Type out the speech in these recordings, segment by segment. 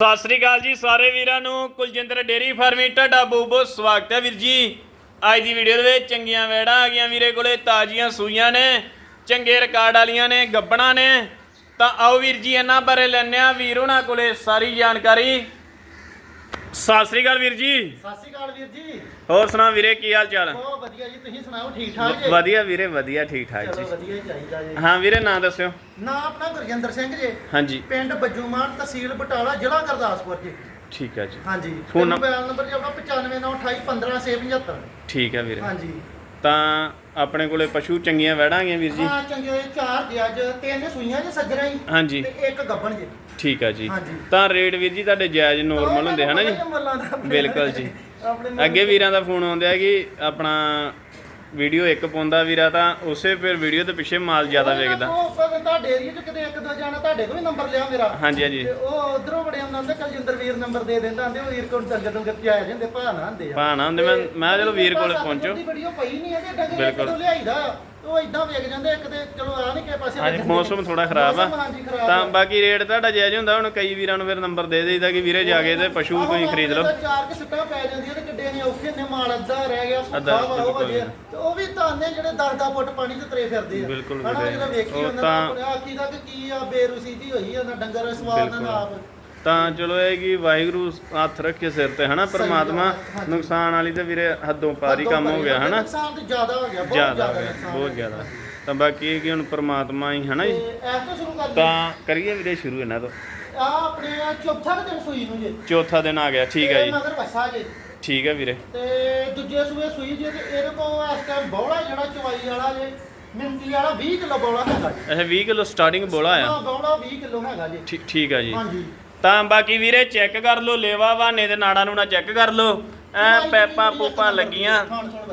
ਸਤਿ ਸ੍ਰੀ ਅਕਾਲ ਜੀ ਸਾਰੇ ਵੀਰਾਂ ਨੂੰ ਕੁਲਜਿੰਦਰ ਡੇਰੀ ਫਾਰਮੀ ਤੁਹਾਡਾ ਬਹੁਤ ਬਹੁਤ ਸਵਾਗਤ ਹੈ ਵੀਰ ਜੀ। ਅੱਜ ਦੀ ਵੀਡੀਓ ਦੇ ਵਿੱਚ ਚੰਗੀਆਂ ਵੈੜਾਂ ਆ ਗਈਆਂ ਵੀਰੇ ਕੋਲੇ ਤਾਜ਼ੀਆਂ ਸੂਈਆਂ ਨੇ ਚੰਗੇ ਰਿਕਾਰਡ ਵਾਲੀਆਂ ਨੇ ਗੱਬਣਾ ਨੇ। ਤਾਂ ਆਓ ਵੀਰ ਜੀ ਇਹਨਾਂ ਬਾਰੇ ਲੈਣੇ ਆ ਵੀਰ ਉਹਨਾਂ ਕੋਲੇ ਸਾਰੀ ਜਾਣਕਾਰੀ। ਸਤਿ ਸ੍ਰੀ ਅਕਾਲ ਵੀਰ ਜੀ। ਸਤਿ ਸ਼੍ਰੀ ਅਕਾਲ ਵੀਰ ਜੀ। ਹੋਰ ਸੁਣਾ ਵੀਰੇ ਕੀ ਹਾਲ ਚਾਲ? ਬਹੁਤ ਵਧੀਆ ਜੀ ਤੁਸੀਂ ਸੁਣਾਓ ਠੀਕ ਠਾਕ ਜੀ? ਵਧੀਆ ਵੀਰੇ ਵਧੀਆ ਠੀਕ ਠਾਕ ਚਲੋ ਜੀ। ਵਧੀਆ ਹੀ ਚਾਹੀਦਾ ਜੀ। ਹਾਂ ਵੀਰੇ ਨਾਂ ਦੱਸਿਓ। ਨਾ ਆਪਣਾ ਗੁਰਜਿੰਦਰ ਸਿੰਘ ਜੀ। ਹਾਂਜੀ। ਪਿੰਡ ਬੱਜੂਮਾਨ ਤਹਿਸੀਲ ਬਟਾਲਾ ਜ਼ਿਲ੍ਹਾ ਗੁਰਦਾਸਪੁਰ ਜੀ। ਠੀਕ ਹੈ ਜੀ। ਹਾਂਜੀ। ਫੋਨ ਮੋਬਾਈਲ ਨੰਬਰ ਜੀ ਆਪਣਾ 9598151675 ਠੀਕ ਹੈ ਵੀਰੇ। ਹਾਂਜੀ। ਤਾਂ ਆਪਣੇ ਕੋਲੇ ਪਸ਼ੂ ਚੰਗੀਆਂ ਵੈੜਾਂ ਆ ਗਈਆਂ ਵੀਰ ਜੀ? ਹਾਂ ਚੰਗੇ ਚਾਰ ਜੀ ਅੱਜ ਤਿੰਨ ਸੂਈਆਂ ਜੀ ਸੱਜਣਾ ਹੀ ਹਾਂਜੀ। ਤੇ ਇੱਕ ਗੱਬਣ ਜੀ। ਠੀਕ ਹੈ ਜੀ। ਹਾਂਜੀ। ਤਾਂ ਰੇਟ ਵੀਰ ਜੀ ਤੁਹਾਡੇ ਜਾਇਜ਼ ਨੋਰਮਲ ਹੁੰਦੇ ਹਨਾ ਜੀ? ਬਿਲਕੁਲ ਜੀ। ਅੱਗੇ ਵੀਰਾਂ ਦਾ ਫੋਨ ਆਉਂਦਾ ਕਿ ਆਪਣਾ ਵੀਡੀਓ ਇੱਕ ਪਾਉਂਦਾ ਵੀਰਾ ਤਾਂ ਉਸੇ ਫਿਰ ਵੀਡੀਓ ਦੇ ਪਿੱਛੇ ਮਾਲ ਜ਼ਿਆਦਾ ਵੇਖਦਾ। ਉਹ ਤੁਹਾਡੇ ਏਰੀਏ ਚ ਕਿਤੇ ਇੱਕ ਦੋ ਜਾਣਾ ਤੁਹਾਡੇ ਕੋਲ ਵੀ ਨੰਬਰ ਲਿਆ ਮੇਰਾ। ਹਾਂਜੀ ਹਾਂਜੀ। ਤੇ ਉਹ ਉਧਰੋਂ ਬੜੇ ਆਉਂਦੇ ਹੁੰਦੇ ਕਲਜਿੰਦਰ ਵੀਰ ਨੰਬਰ ਦੇ ਦਿੰਦਾ ਆਂਦੇ ਉਹ ਵੀਰ ਕੋਲ ਡੰਗਰ ਡੰਗਰ ਪਿਆਏ ਜਾਂਦੇ ਭਾ ਨਾ ਹੁੰਦੇ ਆ। ਭਾਣਾ ਹੁੰਦੇ ਮੈਂ ਮੈਂ ਚਲੋ ਵੀਰ ਕੋਲੇ ਪਹੁੰਚੋ। ਦੀ ਵੀਡੀਓ ਪਈ ਨਹੀਂ ਹੈਗੇ ਡੰਗਰ ਬਿਲਕੁਲ। ਕਿਦੋਂ ਲਿਆਈਦਾ। ਉਹ ਇਦਾਂ ਵੇਖ ਜਾਂਦੇ ਇੱਕ ਤੇ ਚਲੋ ਆ ਨਹੀਂ ਕਿਸੇ ਪਾਸੇ ਹਾਂਜੀ ਵੇਖਣ ਮੌਸਮ ਥੋੜਾ ਖਰਾਬ ਆ ਮੌਸਮ ਹਾਂਜੀ ਖਰਾਬ ਤਾਂ ਆ। ਬਾਕੀ ਰੇਟ ਤੁਹਾਡਾ ਜਾਇਜ਼ ਹੁੰਦਾ ਹੁਣ ਕਈ ਵੀਰਾਂ ਨੂੰ ਫਿਰ ਨੰਬਰ ਦੇ ਦੇਈਦਾ ਕਿ ਵੀਰੇ ਜਾ ਕੇ ਤੇ ਪਸ਼ੂ ਆਹੋ ਤੁਸੀਂ ਖਰੀਦ ਲਓ ਤਾਂ ਚਾਰ ਕਿ ਸੁੱਟਾਂ ਪੈ ਜਾਂਦੀਆਂ ਤੇ ਕਿੱਡੇ ਨੇ ਔਖੇ ਨੇ ਮਾਲ ਅੱਧਾ ਰਹਿ ਗਿਆ ਅੱਧਾ, ਸੁੱਖਾ ਵਾ ਉਹ ਬਿਲਕੁਲ। ਵਜੇ ਤੇ ਉਹ ਵੀ ਤਾਨੇ ਜਿਹੜੇ 10-10 ਫੁੱਟ ਪਾਣੀ ਤੇ ਤਰੇ ਫਿਰਦੇ ਆ ਬਿਲਕੁਲ ਹਨਾ ਵੀਰੇ। ਜਦੋਂ ਵੇਖੀ ਉਹ ਉਹਨਾਂ ਤਾਂ- ਆਪਣੇ ਆਖੀ ਦਾ ਕਿ ਕੀ ਆ ਬੇਰੁਸੀ ਦੀ ਹੋਈ ਆ ਨਾ ਡੰਗਰ ਬਿਲਕੁਲ। ਨਾ ਆਪ ਤਾਂ ਚਲੋ ਇਹ ਕਿ ਵਾਹਿਗੁਰੂ ਹੱਥ ਰੱਖੇ ਸਿਰ ਤੇ ਹਨਾ ਪ੍ਰਮਾਤਮਾ ਹੈ। ਨੁਕਸਾਨ ਵਾਲੀ ਤੇ ਵੀਰੇ ਹੱਦੋਂ ਪਾਰੀ ਕੰਮ ਹੋ ਗਿਆ ਹਨਾ। ਨੁਕਸਾਨ ਤੇ ਜ਼ਿਆਦਾ ਹੋ ਗਿਆ ਬਹੁਤ ਜ਼ਿਆਦਾ ਹੋ ਬਹੁਤ ਤਾਂ ਬਾਕੀ ਇਹ ਕਿ ਹੁਣ ਪ੍ਰਮਾਤਮਾ ਹੀ ਹਨਾ ਜੀ। ਤੋਂ ਕਰੀਏ ਵੀਰੇ ਸ਼ੁਰੂ ਇਹਨਾਂ ਤੋਂ। ਆ ਆਪਣੇ ਚੌਥਾ ਦਿਨ ਸੂਈ ਨੂੰ ਜੇ। ਚੌਥਾ ਦਿਨ ਆ ਗਿਆ ਠੀਕ ਹੈ ਜੀ। ਮਗਰ ਵਸਾ ਜੇ। ਠੀਕ ਹੈ ਵੀਰੇ। ਤੇ ਦੂਜੇ ਸੂਏ ਸੂਈ ਜੇ ਤੇ ਇਹਦੇ ਕੋਲ ਇਸ ਟਾਈਮ ਬੌਲਾ ਜਿਹੜਾ ਚਵਾਈ ਵਾਲਾ ਜੇ ਮਿੰਟੀ ਵਾਲਾ 20 ਕਿਲੋ ਬੌਲਾ ਹੈਗਾ ਜੀ। ਅੱਛਾ 20 ਕਿਲੋ ਸਟਾਰਟਿੰਗ ਬੋਲਾ ਆ। ਹਾਂ ਬੌਲਾ 20 ਕਿਲੋ ਹੈਗਾ ਜੀ। ਠੀਕ ਆ ਜੀ। ਹਾਂਜੀ। ਤਾਂ ਬਾਕੀ ਵੀਰੇ ਚੈੱਕ ਕਰ ਲਓ ਲੇਵਾ ਵਾਨੇ ਦੇ ਨਾੜਾਂ ਨੂੰ ਨਾ ਚੈੱਕ ਕਰ ਲਓ। ਐ ਪੈਪਾਂ ਪੂਪਾਂ ਲੱਗੀਆਂ।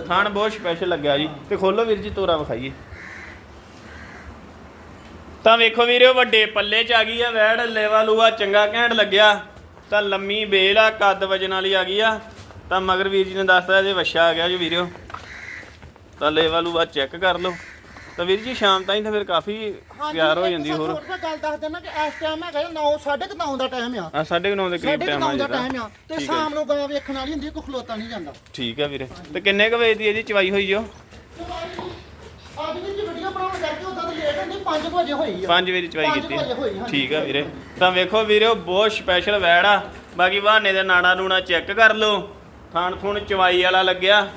ਥਾਣ ਬਹੁਤ ਸਪੈਸ਼ਲ ਲੱਗਿਆ ਜੀ। ਤੇ ਖੋਲੋ ਵੀਰ ਜੀ ਤੋਰਾ ਵਿਖਾਈਏ। ਤਾਂ ਵੇਖੋ ਵੀਰੇ ਵੱਡੇ ਪੱਲੇ ਚ ਆ ਗਈ ਆ ਵੈੜ ਲੇਵਾ ਲੂਆ ਚੰਗਾ ਘੈਂਟ ਲੱਗਿਆ। ਤਾਂ ਲੰਮੀ ਬੇਲ ਆ ਕੱਦ ਵਜਨ ਵਾਲੀ ਆ ਗਈ ਆ। ਤਾਂ ਮਗਰ ਵੀਰ ਜੀ ਨੇ ਦੱਸਤਾ ਇਹਦੇ ਵੱਛਾ ਆ ਗਿਆ ਜੀ ਵੀਰਿਓ ਤਾਂ ਲੇਵਾ ਲੂਆ ਚੈੱਕ ਕਰ ਲਓ। ਤਾਂ ਵੀਰ ਜੀ ਸ਼ਾਮ ਤਾਈਂ ਤਾਂ ਫਿਰ ਕਾਫੀ ਤਿਆਰ ਹੋ ਜਾਂਦੀ ਹੋਰ। ਮੈਂ ਗੱਲ ਦੱਸ ਦਿੰਦਾ ਕਿ ਇਸ ਟਾਈਮ ਹੈਗਾ 9 9:30 ਦਾ ਟਾਈਮ ਆ। ਆ 9:30 ਦੇ ਕਰੀਬ ਟਾਈਮ ਆ 9:30 ਦਾ ਜਾਂਦਾ ਟਾਈਮ ਆ। ਤੇ ਠੀਕ ਹੈ। ਸ਼ਾਮ ਨੂੰ ਗਾਂ ਵੇਖਣ ਵਾਲੀ ਹੁੰਦੀ ਕੋਈ ਖਲੋਤਾ ਨਹੀਂ ਜਾਂਦਾ। ਠੀਕ ਹੈ ਵੀਰੇ। ਤੇ ਕਿੰਨੇ ਕੁ ਵਜੇ ਦੀ ਇਹਦੀ ਚਵਾਈ ਹੋਈ ਜੋ ਅੱਜ ਦੀ ਜੀ ਵੀਡੀਓ ਬਣਾਉਣ ਕਰਕੇ ਉਦਾਂ ਤਾਂ ਲੇਟ ਹੁੰਦੀ 5 ਵਜੇ ਹੋਈ ਆ। 5 ਵਜੇ ਦੀ ਚਵਾਈ ਪੰਜ ਕੀਤੀ। ਠੀਕ ਵੀਰੇ। ਤਾਂ ਵੇਖੋ ਵੀਰੇ ਬਹੁਤ ਸਪੈਸ਼ਲ ਵੈੜ ਆ। ਬਾਕੀ ਬਹਾਨੇ ਦੇ ਨਾੜਾ ਨੂਣਾ ਚੈੱਕ ਕਰ ਲਓ। ਥਾਣ ਥੁਣ ਚਵਾਈ ਵਾਲਾ ਲੱਗਿਆ।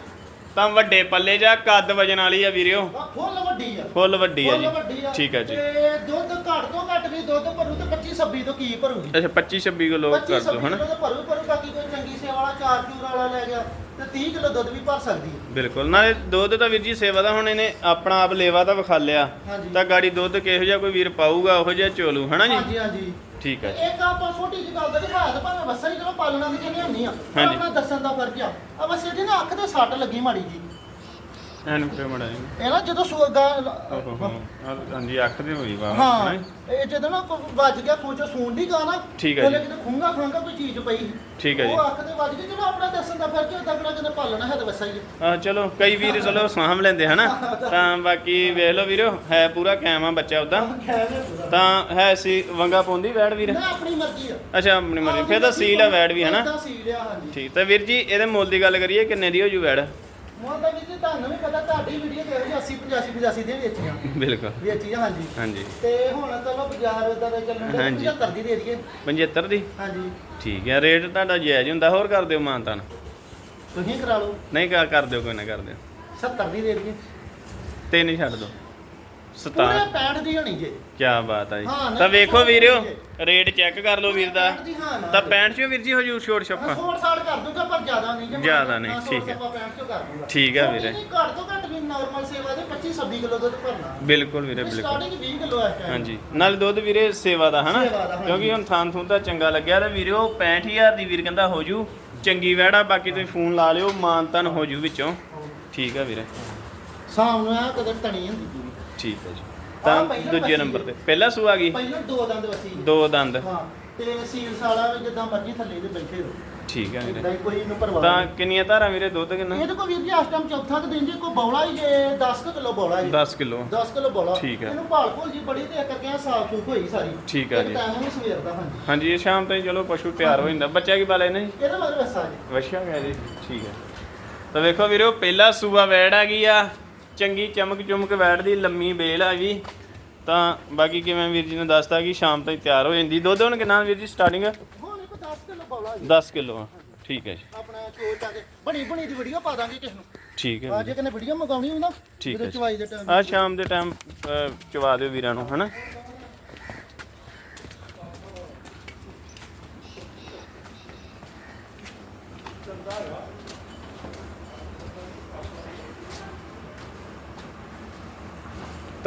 ਤਾਂ ਵੱਡੇ ਪੱਲੇ ਜਾ ਕੱਦ ਵਜਨ ਵਾਲੀ ਆ ਵੀਰਿਓ? ਆ ਫੁੱਲ ਵੱਡੀ ਆ। ਫੁੱਲ ਵੱਡੀ ਆ ਫੁੱਲ ਵੱਡੀ ਜੀ ਆ। ਠੀਕ ਹੈ ਜੀ। ਤੇ ਦੁੱਧ ਘੱਟ ਤੋਂ ਘੱਟ ਵੀ ਦੁੱਧ ਭਰੂ ਤੇ 25 26 ਤੋਂ ਕੀ ਭਰੂਗੀ? ਅੱਛਾ 25 26 ਕਿਲੋ 25 ਕਰ ਦਿਓ 26 ਹਨਾ? ਕਿਲੋ ਤਾਂ ਭਰੂ ਭਰੂ ਬਾਕੀ ਕੋਈ ਚੰਗੀ ਸੇਵਾ ਵਾਲਾ ਚਾਰ ਚੂਰ ਵਾਲਾ ਲੈ ਗਿਆ ਤੇ 30 ਕਿਲੋ ਦੁੱਧ ਵੀ ਭਰ ਸਕਦੀ ਹੈ ਬਿਲਕੁਲ ਨਾਲੇ ਦੁੱਧ ਤਾਂ ਵੀਰ ਜੀ ਸੇਵਾ ਦਾ ਹੁਣ ਇਹਨੇ ਆਪਣਾ ਆਪ ਲੇਵਾ ਤਾਂ ਵਿਖਾ ਲਿਆ। ਹਾਂਜੀ। ਤਾਂ ਗਾੜੀ ਦੁੱਧ ਕਿਹੋ ਜਿਹਾ ਕੋਈ ਵੀਰ ਪਾਊਗਾ ਉਹੋ ਜਿਹਾ ਚੋਲੂ ਹਨਾ ਜੀ? ਹਾਂਜੀ ਹਾਂਜੀ। ਠੀਕ ਹੈ ਜੀ। ਇੱਕ ਆਪਾਂ ਛੋਟੀ ਜਿਹੀ ਗੱਲ ਦਾ ਦਿਖਾਇਆ ਤਾਂ ਭਾਵੇਂ ਹੀ ਚਲੋ ਪਾਲਣਾ ਦੀ ਕਿੰਨੀ ਹੁੰਦੀ ਆ। ਹਾਂਜੀ। ਆਪਣਾ ਦੱਸਣ ਦਾ ਫ਼ਰਕ ਆ। ਆ ਬਸ ਇਹਦੀ ਨਾ ਅੱਖ ਤੇ ਸੱਟ ਲੱਗੀ ਮਾੜੀ ਜੀ। ਐਨ ਇਹ ਨਾ ਜਦੋਂ ਸੁਗਾ ਹੋ ਹਾਂਜੀ ਅੱਖ ਤੇ ਹੋਈ ਵਾ ਹਾਂ ਇਹ ਜਦੋਂ ਨਾ ਕੋਈ ਵੱਜ ਗਿਆ ਖੂਚੋ ਸੂਣ ਦੀ ਗਾ ਨਾ ਠੀਕ ਹੈ ਉਹਨੇ ਜੀ। ਕਿਤੇ ਖੁੰਗਾ ਖਾਂਗਾ ਕੋਈ ਚੀਜ਼ ਪਈ ਠੀਕ ਹੈ ਜੀ। ਉਹ ਅੱਖ ਤੇ ਵੱਜ ਗਈ ਚਲੋ ਆਪਣਾ ਦੱਸਣ ਦਾ ਫ਼ਰਕ ਹੁੰਦਾ ਕਿਹੜਾ ਕਿਤੇ ਪਾਲਣਾ ਹੈ ਤਾਂ ਵਸਾ ਹੀ। ਆ ਚਲੋ ਕਈ ਵੀਰ ਚਲੋ ਸਾਂਭ ਲੈਂਦੇ ਹਨਾ ਤਾਂ ਬਾਕੀ ਵੇਖ ਲਓ ਵੀਰੋ ਹੈ ਪੂਰਾ ਕਾਇਮ ਆ ਬੱਚਾ ਖੈਰ ਹੈ ਪੂਰਾ। ਤਾਂ ਹੈ ਸੀ ਵੰਗਾ ਪਾਉਂਦੀ ਵੈੜ ਵੀਰ? ਮੈਂ ਆਪਣੀ ਮਰਜ਼ੀ ਆ। ਅੱਛਾ ਆਪਣੀ ਮਰਜ਼ੀ। ਫਿਰ ਤਾਂ ਸੀਲ ਆ ਵੈੜ ਵੀ ਹਨਾ ਏਦਾਂ ਸੀਲ ਆ ਹਾਂਜੀ। ਠੀਕ ਤਾਂ ਵੀਰ ਜੀ ਇਹਦੇ ਮੁੱਲ ਦੀ ਗੱਲ ਕਰੀਏ ਕਿੰਨੇ ਦੀ ਹੋ ਜੂ ਵੈੜ? ਮੋਹਨ ਵੀ ਜੀ ਤੁਹਾਨੂੰ ਵੀ ਪਤਾ ਤੁਹਾਡੀ ਵੀਡੀਓ ਤੇ ਹੋਈ 80 85 85 ਦੇ ਵੇਚੀਆਂ ਬਿਲਕੁਲ। ਵੇਚੀਆਂ ਹਾਂਜੀ। ਹਾਂਜੀ। ਤੇ ਹੁਣ ਚਲੋ ਬਾਜ਼ਾਰ ਉਦਾਂ ਦਾ ਚੱਲਣ ਦੇ ਹਾਂਜੀ। 75 ਦੀ ਦੇ ਦਈਏ। 75 ਦੀ? ਹਾਂਜੀ। ਠੀਕ ਹੈ ਰੇਟ ਤੁਹਾਡਾ ਜਾਇਜ਼ ਹੁੰਦਾ ਹੋਰ ਕਰ ਦਿਓ ਮਾਨਤਾਨ। ਤੁਸੀਂ ਕਰਾ ਲਓ। ਨਹੀਂ ਕਰ ਕਰ ਦਿਓ ਕੋਈ ਨਾ ਕਰ ਦਿਓ। 70 ਦੀ ਦੇ ਦਈਏ। ਤਿੰਨ ਹੀ ਛੱਡ ਦਿਓ। ਪੂਰੇ 17 65 ਦੀ ਹੋਣੀ ਜੇ। ਕੀ ਬਾਤ ਆ ਜੀ। ਹਾਂ, ਨਹੀਂ, ਤਾਂ ਵੇਖੋ ਵੀਰਿਓ ਰੇਟ ਚੈੱਕ ਕਰ ਲਓ ਵੀਰ ਦਾ। 65 ਦੀ ਹਾਂ ਨਾ। ਤਾਂ 65 ਚੋਂ ਵੀਰ ਜੀ ਹੋ ਜੂ ਛੋਟ ਛੱਪਾ। 16 ਸਾਲ ਕਰ ਦੂੰਗਾ ਪਰ ਜ਼ਿਆਦਾ ਨਹੀਂ ਜੇ ਜ਼ਿਆਦਾ ਨਹੀਂ, ਠੀਕ ਹੈ। 65 ਚੋਂ ਕਰ ਦੂੰਗਾ। ਠੀਕ ਹੈ ਵੀਰੇ। ਜਿਹੀ ਘੱਟ ਤੋਂ ਘੱਟ ਵੀ ਨਾਰਮਲ ਸੇਵਾ ਦੇ 25 26 ਕਿਲੋ ਦੁੱਧ ਭਰਨਾ। ਬਿਲਕੁਲ ਵੀਰੇ ਬਿਲਕੁਲ। ਸਟਾਰਟਿੰਗ 20 ਕਿਲੋ ਹੈ ਹਾਂਜੀ। ਨਾਲ ਦੁੱਧ ਵੀਰੇ ਸੇਵਾ ਦਾ ਹਨਾ? ਸੇਵਾ ਦਾ, ਹਾਂਜੀ। ਕਿਉਂਕਿ ਹੁਣ ਥਾਂ ਥੂੰ ਤਾਂ ਚੰਗਾ ਲੱਗਿਆ। ਤੇ ਵੀਰੇ ਉਹ 65000 ਦੀ ਵੀਰ ਕਹਿੰਦਾ ਹੋ ਜੂ। ਚੰਗੀ ਵੈੜਾ ਬਾਕੀ ਤੁਸੀਂ ਫੋਨ ਲਾ ਲਿਓ। ਮਾਨਤਨ ਹੋ ਜੂ ਵਿੱਚੋਂ। ਠੀਕ ਆ ਵੀਰੇ। ਸ਼ਾਮ ਨੂੰ ਆ ਕਦੇ ਤਣੀ ਹੁੰਦੀ। ਪੂਰੀ ਠੀਕ ਹੈ ਜੀ। ਤਾਂ ਪਹਿਲਾਂ ਦੂਜੇ ਨੰਬਰ। ਤੇ। ਪਹਿਲਾ ਸੂ ਆ ਗਈ ਪਹਿਲਾਂ ਦੋ ਦੰਦ ਵਸੀ ਦੋ ਦੰਦ। ਹਾਂ ਤੇ ਸੀਲਸ ਵਾਲਾ ਵੀ ਜਿੱਦਾਂ ਮਰਜ਼ੀ ਥੱਲੇ ਦੇ ਬੈਠੇ ਰਹੋ। ਠੀਕ ਹੈ ਵੀਰੇ। ਇਦਾਂ ਹੀ ਕੋਈ ਇਹਨੂੰ ਪਰਵਾਹ ਤਾਂ ਨਹੀਂ। ਕਿੰਨੀਆਂ ਧਾਰਾਂ ਵੀਰੇ? ਦੁੱਧ ਕਿੰਨਾ? ਇਹਦੇ ਕੋਲ ਵੀਰ ਜੀ ਇਸ ਟਾਈਮ ਚੌਥਾ ਕੁ ਜੀ ਕੋਈ ਬੌਲਾ ਹੀ ਜੇ 10 ਕਿਲੋ ਬੌਲਾ ਜੀ 10 ਕਿਲੋ। 10 ਕਿਲੋ ਬੌਲਾ। ਠੀਕ ਹੈ। ਇਹਨੂੰ ਭਾਲ ਭੁਲ ਜੀ ਬੜੀ ਤੇ ਕਰਕੇ ਸਾਫ਼ ਸੂਫ ਹੋਈ ਸਾਰੀ। ਠੀਕ ਹੈ ਜੀ। ਟਾਈਮ ਵੀ ਸਵੇਰ ਦਾ ਹਾਂਜੀ। ਹਾਂਜੀ ਇਹ ਸ਼ਾਮ ਤਾਈਂ ਚਲੋ ਪਸ਼ੂ ਤਿਆਰ ਹੋ ਜਾਂਦਾ। ਬੱਚਾ ਕੀ ਪਾਲੇ ਨੇ ਜੀ ਇਹਦਾ ਐਸਾ ਜੀ। ਵਸ਼ਿਆ ਗਿਆ ਜੀ। ਠੀਕ ਹੈ। ਤਾਂ ਵੇਖੋ ਵੀਰੋ ਪਹਿਲਾ ਸੂਆ ਵੈੜ ਆ ਗਈ ਆ। ਚੰਗੀ ਚਮਕ ਚੁਮਕ ਵੈੜ ਦੀ ਲੰਮੀ ਬੇਲ ਆ ਵੀ ਤਾਂ ਬਾਕੀ ਕਿਵੇਂ ਵੀਰ ਜੀ ਨੇ ਦੱਸਤਾ ਕਿ ਸ਼ਾਮ ਤਾਈਂ ਤਿਆਰ ਹੋ ਜਾਂਦੀ। ਦੁੱਧ ਹੁਣ ਕਿੰਨਾ ਵੀਰ ਜੀ ਸਟਾਰਟਿੰਗ ਹੁਣ ਇੱਕ 10 ਕਿਲੋ ਬੌਲਾ ਜੀ। 10 ਕਿਲੋ ਆ। ਠੀਕ ਹੈ ਜੀ। ਆਪਣਾ ਚੋਲ ਕੇ ਬਣੀ ਬਣੀ ਦੀ ਵੀਡੀਓ ਪਾ ਦਾਂਗੇ ਕਿਸ ਨੂੰ। ਠੀਕ ਹੈ ਜੇ। ਕਿਨੇ ਵੀਡੀਓ ਮੰਗਾਉਣੀ ਨਾ ਠੀਕ ਹੈ। ਚਵਾਈ ਦੇ ਟਾਈਮ ਆ ਸ਼ਾਮ ਦੇ ਟਾਈਮ ਚਵਾ ਦਿਓ ਵੀਰਾਂ ਨੂੰ ਹਨਾ?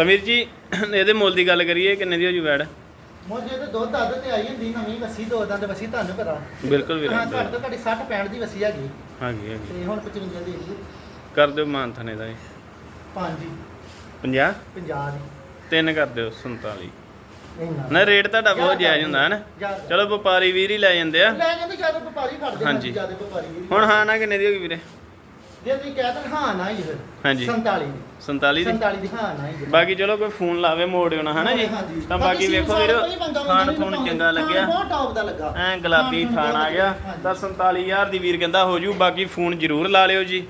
ਤਾਂ ਵੀਰ ਜੀ ਇਹਦੇ ਮੁੱਲ ਦੀ ਗੱਲ ਕਰੀਏ ਕਿੰਨੇ ਦੀ ਹੋ ਜੂ ਵੈੜ? ਮੋਜੇ ਤੇ ਦੁੱਧ ਦੱਧ ਤੇ ਆਈ ਹੁੰਦੀ ਨਵੀਂ ਵਸੀ ਦੋ ਦੰਦ ਵਸੀ ਤੁਹਾਨੂੰ ਪਤਾ ਬਿਲਕੁਲ ਵੀਰ ਹਾਂ ਘੱਟ ਤੋਂ ਘੱਟ 60 65 ਦੀ ਵਸੀ ਹੈਗੀ। ਹਾਂਜੀ ਹਾਂਜੀ। ਤੇ ਹੁਣ 55 ਦੀ ਹੈਗੀ ਕਰ ਦਿਓ ਮਾਨ ਥਨੇ ਦਾ ਜੀ ਪੰਜ। ਦੀ 50 50 ਦੀ। ਤਿੰਨ ਕਰ ਦਿਓ 47 ਇੰਨਾ। ਨਾ ਰੇਟ ਤੁਹਾਡਾ ਬਹੁਤ ਜਾਇਜ਼ ਹੁੰਦਾ ਹੈ ਨਾ। ਚਲੋ ਵਪਾਰੀ ਵੀਰ ਹੀ ਲੈ ਜਾਂਦੇ ਆ। ਲੈ ਜਾਂਦੇ ਜ਼ਿਆਦਾ ਵਪਾਰੀ ਫੜਦੇ ਹਾਂਜੀ। ਜ਼ਿਆਦਾ ਵਪਾਰੀ ਵੀ। ਹੁਣ ਹਾਂ ਨਾ ਕਿੰਨੇ ਦੀ ਹੋ ਗਈ ਵੀਰੇ? ਜੇ ਤੁਸੀਂ ਕਹਿ ਦੋ ਹਾਂ ਨਾ ਹੀ ਫਿਰ ਹਾਂਜੀ 47 ਦੀ 47 ਦੀ 47 ਦੀ ਹਾਂ ਨਾ ਹੀ ਬਾਕੀ ਚਲੋ ਕੋਈ ਫੋਨ ਲਾਵੇ ਮੋੜ ਦੇਣਾ ਹਨਾ ਜੀ। ਤਾਂ ਬਾਕੀ ਵੇਖੋ ਵੀਰ ਖਾਣ ਬਣਾਉਂਦਾ। ਚੰਗਾ ਲੱਗਿਆ ਬਹੁਤ ਟੌਪ ਦਾ ਲੱਗਾ ਐ ਗੁਲਾਬੀ ਖਾਣ ਆ ਗਿਆ। ਤਾਂ 47000 ਦੀ ਵੀਰ ਕਹਿੰਦਾ ਹੋ ਜੂ ਬਾਕੀ ਫੋਨ ਜ਼ਰੂਰ ਲਾ ਲਿਓ ਜੀ।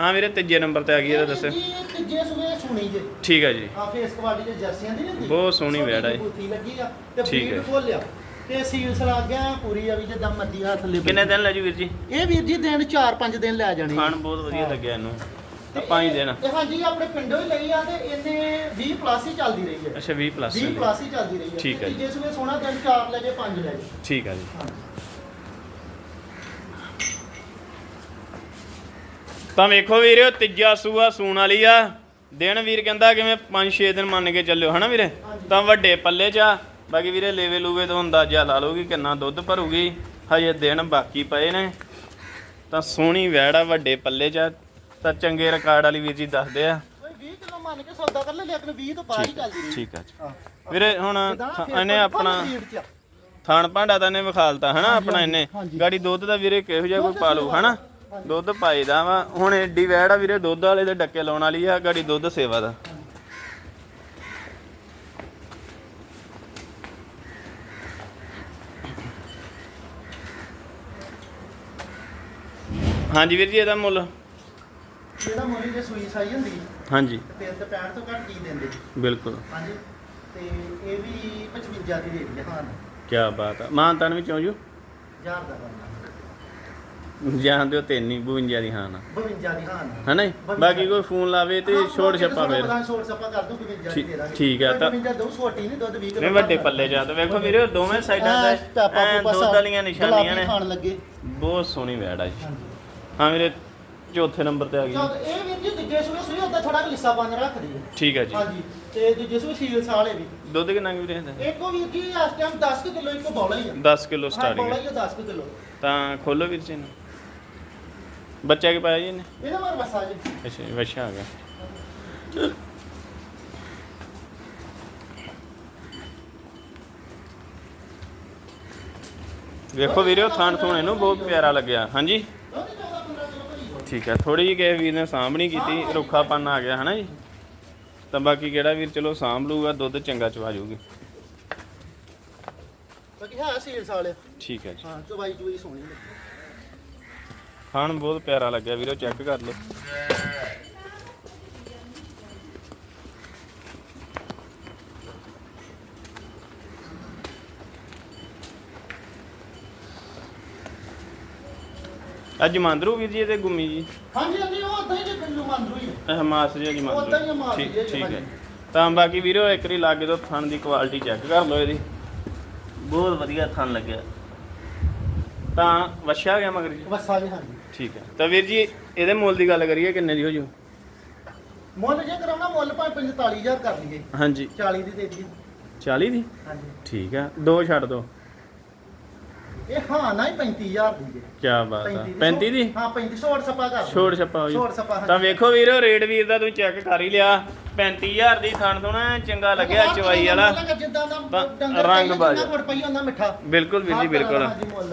ਹਾਂ ਵੀਰੇ ਤੀਜੇ ਨੰਬਰ ਤੇ ਆ ਗਈ ਇਹਦਾ ਦੱਸਿਓ ਜੀ ਤੀਜੇ ਸੂਏ ਸੁਣੀ ਜੇ ਠੀਕ ਹੈ ਜੀ ਆ ਫੇਸ ਕੁਆਲਿਟੀ ਦੇ ਜਰਸੀਆਂ ਦੀ ਨਹੀਂ ਬਹੁਤ ਸੋਹਣੀ ਵੈੜ ਆ ਇਹ। ਬੂਥੀ ਲੱਗੀ ਆ ਤੇ ਠੀਕ ਹੈ। ਤੇ ਸੀਲਸ ਲੱਗ ਗਿਆ ਪੂਰੀ ਆ ਵੀ ਜਿੱਦਾਂ ਮੱਦੀ ਹੱਥ ਲੈ ਕਿੰਨੇ ਦਿਨ ਲੈ ਜੂ ਵੀਰ ਜੀ? ਇਹ ਵੀਰ ਜੀ ਦਿਨ 4-5 ਦਿਨ ਲੈ ਜਾਣੇ। ਖਾਣ ਬਹੁਤ ਵਧੀਆ ਲੱਗਿਆ ਇਹਨੂੰ। ਤੇ ਇਹ- ਦੇਣਾ ਇਹ ਹਾਂਜੀ ਆਪਣੇ ਪਿੰਡੋਂ ਹੀ ਲਈ ਆ ਤੇ ਇਹਨੇ 20 ਪਲੱਸ ਹੀ ਚੱਲਦੀ ਰਹੀ ਹੈ। ਅੱਛਾ 20 ਪਲੱਸ 20 ਪਲੱਸ ਹੀ। ਚੱਲਦੀ ਰਹੀ ਹੈ। ਠੀਕ ਹੈ ਜੀ। ਤੀਜੇ ਸੂਏ ਸੋਨਾ ਦਿਨ 4 ਲੈ ਜੇ 5 ਲੈ ਜੇ ਠੀਕ ਹੈ ਜੀ। ਤਾਂ ਵੇਖੋ ਵੀਰੇ ਤੀਜਾ ਸੂਆ ਸੂਣ ਵਾਲੀ ਆ। ਦਿਨ ਵੀਰ ਕਹਿੰਦਾ ਕਿਵੇਂ 5-6 ਦਿਨ ਮੰਨ ਕੇ ਚੱਲਿਓ ਹਨਾ ਵੀਰੇ। ਤਾਂ ਵੱਡੇ ਪੱਲੇ 'ਚ ਆ। ਬਾਕੀ ਵੀਰੇ ਲੇਵੇ ਲੂਵੇ ਤੋਂ ਅੰਦਾਜ਼ਾ ਲਾ ਲਓ ਕਿ ਕਿੰਨਾ ਦੁੱਧ ਭਰੂਗੀ। ਹਜੇ ਦਿਨ ਬਾਕੀ ਪਏ ਨੇ। ਤਾਂ ਸੋਹਣੀ ਵੈੜ ਆ ਵੱਡੇ ਪੱਲੇ 'ਚ ਆ। ਤਾਂ ਚੰਗੇ ਰਿਕਾਰਡ ਵਾਲੀ ਵੀਰ ਜੀ ਦੱਸਦੇ ਆ। ਕੋਈ 20 ਕਿਲੋ ਮੰਨ ਕੇ ਸੌਦਾ ਕਰ ਲੈ ਲੇਕਿਨ 20 ਤੋਂ ਬਾਹਰ ਹੀ ਠੀਕ ਚੱਲਦੀ ਜੀ। ਹਾਂ। ਵੀਰੇ ਹੁਣ ਇਹਨੇ ਆਪਣਾ ਆ। ਥਾਣ ਭਾਂਡਾ ਤਾਂ ਇਹਨੇ ਵਿਖਾਲਤਾ ਹਨਾ ਆਪਣਾ ਇਹਨੇ। ਗਾੜੀ ਦੁੱਧ ਦਾ ਵੀਰੇ ਕਿਹੋ ਜਿਹਾ ਕੋਈ ਦੁੱਧ ਪਾ ਲੂ ਸੇਵਾ ਹਨਾ। ਦੁੱਧ ਪਾਈਦਾ ਵਾ। ਹੁਣ ਏਡੀ ਵੈੜ ਆ ਵੀਰੇ ਦੁੱਧ ਵਾਲੇ ਦੇ ਡੱਕੇ ਲਾਉਣ ਵਾਲੀ ਆ। ਗਾੜੀ ਦੁੱਧ ਸੇਵਾ ਦਾ। ਹਾਂਜੀ ਵੀਰ ਜੀ ਇਹਦਾ ਮੁੱਲ। ਜਿਹੜਾ ਮੋਰੀ ਦੇ ਸੂਈ ਸਾਈ ਹੁੰਦੀ ਹਾਂਜੀ। ਤੇ ਫਿਰ ਤੇ 65 ਤੋਂ ਘੱਟ ਕੀ ਦਿੰਦੇ? ਬਿਲਕੁਲ। ਹਾਂਜੀ ਤੇ ਇਹ ਵੀ 55 ਦੀ ਦੇ ਰਹੀ ਹੈ ਹਾਂ ਕੀ ਬਾਤ ਆ। ਮਾਨ ਤਨ ਵਿੱਚ ਹੋ ਜੂ? ਹਜ਼ਾਰ ਦਾ ਬੰਦਾ। ਜਾਣ ਦਿਓ ਤਿੰਨ ਹੀ 52 ਦੀ ਹਾਂ ਨਾ। 52 ਦੀ ਹਾਂ ਹਨਾ ਜੀ? ਬਾਕੀ ਕੋਈ ਫੋਨ ਲਾਵੇ ਤੇ ਛੋੜ ਛੱਪਾ ਫੇਰ। ਛੋੜ ਛੱਪਾ ਕਰ ਦੂੰ 52 ਦੀ ਦੇ ਦਾਂਗੇ। ਠੀਕ ਆ, ਤਾਂ- 52 ਦੋ ਛੋਟੀ ਨਹੀਂ ਦੁੱਧ 20 ਨੇ ਵੱਡੇ ਪੱਲੇ ਜਾ ਤੇ ਵੇਖੋ ਵੀਰੇ ਦੋਵੇਂ ਸਾਈਡਾਂ ਐਂ ਦੁੱਧ ਵਾਲੀਆਂ ਨਿਸ਼ਾਨੀਆਂ ਨੇ। ਬਹੁਤ ਸੋਹਣੀ ਵੈੜ ਆ ਜੀ। ਹਾਂ ਵੀਰੇ ਚੌਥੇ ਨੰਬਰ ਤੇ ਆ ਗਈ। ਚਲ ਇਹ ਵੀਰ ਜੀ ਦੂਜੇ ਸੂਏ ਸੂਏ ਉਹਦਾ ਥੋੜਾ ਲਿੱਸਾ ਬੰਨ ਰੱਖਦੀ ਹੈ ਠੀਕ ਹੈ ਜੀ। ਹਾਂਜੀ ਤੇ ਦੂਜੇ ਸੂਏ ਸੀਲ ਸਾਲੇ ਵੀ। ਦੁੱਧ ਕਿੰਨਾ ਕੁ ਵੀਰੇ ਇਹਦਾ? ਇੱਕੋ ਵੀਰ ਜੀ ਇਸ ਟਾਈਮ 10 ਕੁ ਕਿਲੋ ਇੱਕ ਬੌਲਾ ਹੀ ਆ। 10 ਕਿਲੋ ਹਾਂ ਬੌਲਾ ਸਟਾਰਟਿੰਗ ਹੀ ਆ 10 ਕੁ ਕਿਲੋ। ਤਾਂ ਖੋਲੋ ਵੀਰ ਜੀ ਇਹਨੂੰ। ਬੱਚਾ ਕੀ ਪਾਇਆ ਜੀ ਇਹਨੇ? ਇਹਦਾ ਮਾਰ ਬਸਾ ਜੀ। ਅੱਛਾ ਜੀ, ਵੱਛਾ ਆ ਗਿਆ। ਵੇਖੋ ਵੀਰੇ ਉਹ ਥਾਣ ਥੋਣੇ ਨੂੰ ਬਹੁਤ ਪਿਆਰਾ ਲੱਗਿਆ। ਹਾਂਜੀ ਉਹਦੀ 14 15 ਕਿਲੋ ਭਰੀ ਹੋਈ। ਠੀਕ ਹੈ ਥੋੜੀ ਜਿਹੀ ਕਿਸੇ ਵੀਰ ਨੇ ਸਾਂਭ ਨਹੀਂ ਕੀਤੀ ਰੁੱਖਾਪਨ ਆ ਗਿਆ ਹਨਾ ਜੀ? ਤਾਂ ਬਾਕੀ ਕਿਹੜਾ ਵੀਰ ਚਲੋ ਸਾਂਭ ਲੂਗਾ ਦੁੱਧ ਚੰਗਾ ਚਵਾ ਜੂਗੀ। ਬਾਕੀ ਹੈ ਸੀਲ ਸਾਲੇ ਠੀਕ ਹੈ ਜੀ। ਹਾਂ ਚਵਾਈ ਚਵਾਈ ਸੋਹਣੀ। ਖਾਣ ਬਹੁਤ ਪਿਆਰਾ ਲੱਗਿਆ ਵੀਰੋ ਚੈੱਕ ਕਰ ਲਓ। ਅੱਜ ਮੰਦਰੂ ਵੀਰ ਜੀ ਇਹਦੇ ਗੁੰਮੀ ਜੀ। ਹਾਂਜੀ ਹਾਂਜੀ ਉਹ ਉਦਾਂ ਹੀ ਜੇ ਬਿੱਲੂ ਮੰਦਰੂ ਹੀ। ਆ। ਹਮਾਸ ਜੀ ਜੀ ਉਹ ਤਾਂ ਹੀ ਮੰਦਰੂ ਠੀਕ ਜੀ, ਠੀਕ ਹੈ। ਤਾਂ ਬਾਕੀ ਵੀਰੋ ਇੱਕ ਵਾਰੀ ਲਾਗੇ ਤੋਂ ਥਣ ਦੀ ਕੁਆਲਿਟੀ ਚੈੱਕ ਕਰ ਲਓ ਇਹਦੀ। ਬਹੁਤ ਵਧੀਆ ਥਣ ਲੱਗਿਆ। ਤਾਂ ਵਛਿਆ ਗਿਆ ਮਗਰ ਜੀ? ਬਸਾ ਜੀ ਹਾਂਜੀ। ਠੀਕ ਹੈ। ਤਾਂ ਵੀਰ ਜੀ ਇਹਦੇ ਮੁੱਲ ਦੀ ਗੱਲ ਕਰੀਏ ਕਿੰਨੇ ਦੀ ਹੋ ਜੂ? ਮੁੱਲ ਜੇ ਕਰਾਉਣਾ ਮੁੱਲ ਭਾਵੇਂ 45000 ਕਰ ਲਈਏ। ਹਾਂਜੀ। 40 ਦੀ ਦੇ ਦਈਏ। 40 ਦੀ? ਹਾਂਜੀ। ਠੀਕ ਹੈ। ਦੋ ਛੱਡ ਦੋ। ਇਹ ਹਾਂ ਨਾ ਹੀ 35000 ਦੀ ਜੇ ਕੀ ਬਾਤ ਆ। 35 ਦੀ। ਹਾਂ 35 ਛੋੜ ਸਪਾ ਕਰ। ਦਿਓ। ਛੋੜ ਛੱਪਾ ਛੋੜ ਸਪਾ ਤਾਂ ਵੇਖੋ ਵੀਰੋ ਰੇਟ ਵੀਰ ਦਾ ਤੁਸੀਂ ਚੈੱਕ ਕਰ ਹੀ ਲਿਆ। 35000 ਦੀ ਥਣ ਥੋਣਾ ਚੰਗਾ ਲੱਗਿਆ ਚਵਾਈ ਵਾਲਾ ਰੰਗ ਬਾਜ। ਬਿਲਕੁਲ ਵੀਰ ਜੀ ਬਿਲਕੁਲ।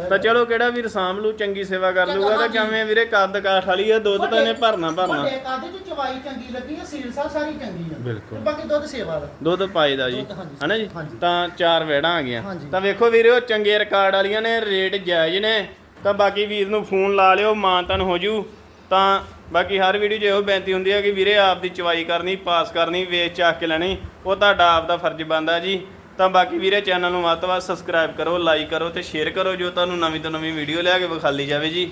ਤਾਂ ਚਲੋ ਕਿਹੜਾ ਵੀਰ ਸਾਂਭ ਲੂ ਚੰਗੀ ਸੇਵਾ ਕਰ ਲੂਗਾ ਤਾਂ। ਕਿਵੇਂ ਵੀਰੇ ਕੱਦ ਕਾਠ ਵਾਲੀ ਆ ਦੁੱਧ ਤਾਂ ਇਹਨੇ ਭਰਨਾ ਭਰਨਾ ਵੱਡੇ ਕਾਦੇ ਚ ਚਵਾਈ ਚੰਗੀ ਲੱਗੀ ਹੈ ਸੀਲ ਸਾਹਿਬ ਸਾਰੀ ਚੰਗੀ ਆ ਬਿਲਕੁਲ। ਤੇ ਬਾਕੀ ਦੁੱਧ ਸੇਵਾ ਦਾ ਦੁੱਧ ਪਾਈਦਾ ਜੀ। ਹਨਾ ਜੀ। ਤਾਂ ਚਾਰ ਵੈੜਾਂ ਆ ਗਈਆਂ। ਤਾਂ ਵੇਖੋ ਵੀਰੋ ਚੰਗੇ ਰਿਕਾਰਡ ਵਾਲੀਆਂ ਨੇ ਰੇਟ ਜਾਇਜ਼ ਨੇ ਤਾਂ ਬਾਕੀ ਵੀਰ ਨੂੰ ਫੋਨ ਲਾ ਲਿਓ ਮਾਨਤਨ ਹੋ ਜੂ ਤਾਂ ਬਾਕੀ ਹਰ ਵੀਡੀਓ 'ਚ ਇਹੋ ਬੇਨਤੀ ਹੁੰਦੀ ਹੈ ਕਿ ਵੀਰੇ ਆਪ ਦੀ ਚਵਾਈ ਕਰਨੀ, ਪਾਸ ਕਰਨੀ, ਵੇਚ ਚਾਕ ਕੇ ਲੈਣੀ, ਉਹ ਤੁਹਾਡਾ ਆਪ ਦਾ ਫਰਜ਼ ਬਣਦਾ ਜੀ। ਤਾਂ ਬਾਕੀ ਵੀਰੇ ਚੈਨਲ ਨੂੰ ਵੱਧ ਤੋਂ ਵੱਧ ਸਬਸਕ੍ਰਾਈਬ ਕਰੋ ਲਾਈਕ ਕਰੋ ਤੇ ਸ਼ੇਅਰ ਕਰੋ ਜੋ ਤੁਹਾਨੂੰ ਨਵੀਂ ਤੋਂ ਨਵੀਂ ਵੀਡੀਓ ਲਿਆ ਕੇ ਵਿਖਾਲੀ ਜਾਵੇ ਜੀ।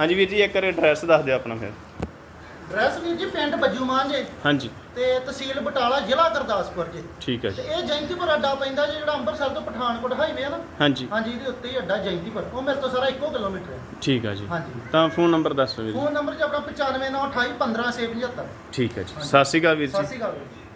ਹਾਂਜੀ ਵੀਰ ਜੀ, ਇੱਕ ਵਾਰ ਐਡਰੈਸ ਦੱਸ ਦਿਓ ਆਪਣਾ ਫਿਰ। ਡਰੈਸ ਵੀਰ ਜੀ ਪਿੰਡ ਬੱਜੂਮਾਨ ਜੇ। ਹਾਂਜੀ। ਤੇ ਤਹਿਸੀਲ ਬਟਾਲਾ ਜ਼ਿਲ੍ਹਾ ਗੁਰਦਾਸਪੁਰ ਜੇ। ਠੀਕ ਹੈ ਤੇ ਜੀ ਇਹ ਜੈਂਤੀਪੁਰ ਅੱਡਾ ਪੈਂਦਾ ਜੇ ਜਿਹੜਾ ਅੰਮ੍ਰਿਤਸਰ ਤੋਂ ਪਠਾਨਕੋਟ ਹਾਈਵੇ ਆ ਨਾ। ਹਾਂਜੀ। ਹਾਂਜੀ ਇਹਦੇ ਉੱਤੇ ਹੀ ਅੱਡਾ ਜੈਂਤੀਪੁਰ। ਉਹ ਮੇਰੇ ਤੋਂ ਸਾਰਾ ਇੱਕੋ ਕਿਲੋਮੀਟਰ ਹੈ। ਠੀਕ ਹੈ ਜੀ। ਹਾਂਜੀ। ਤਾਂ ਫੋਨ ਨੰਬਰ ਦੱਸੋ ਵੀਰ ਜੀ। ਫੋਨ ਨੰਬਰ ਜੀ ਆਪਣਾ 9598 15675 ਠੀਕ ਹੈ ਜੀ। ਸਤਿ ਸ਼੍ਰੀ ਅਕਾਲ ਵੀਰ ਸਤਿ ਜੀ ਸ਼੍ਰੀ ਅਕਾਲ ਵੀਰ ਜੀ।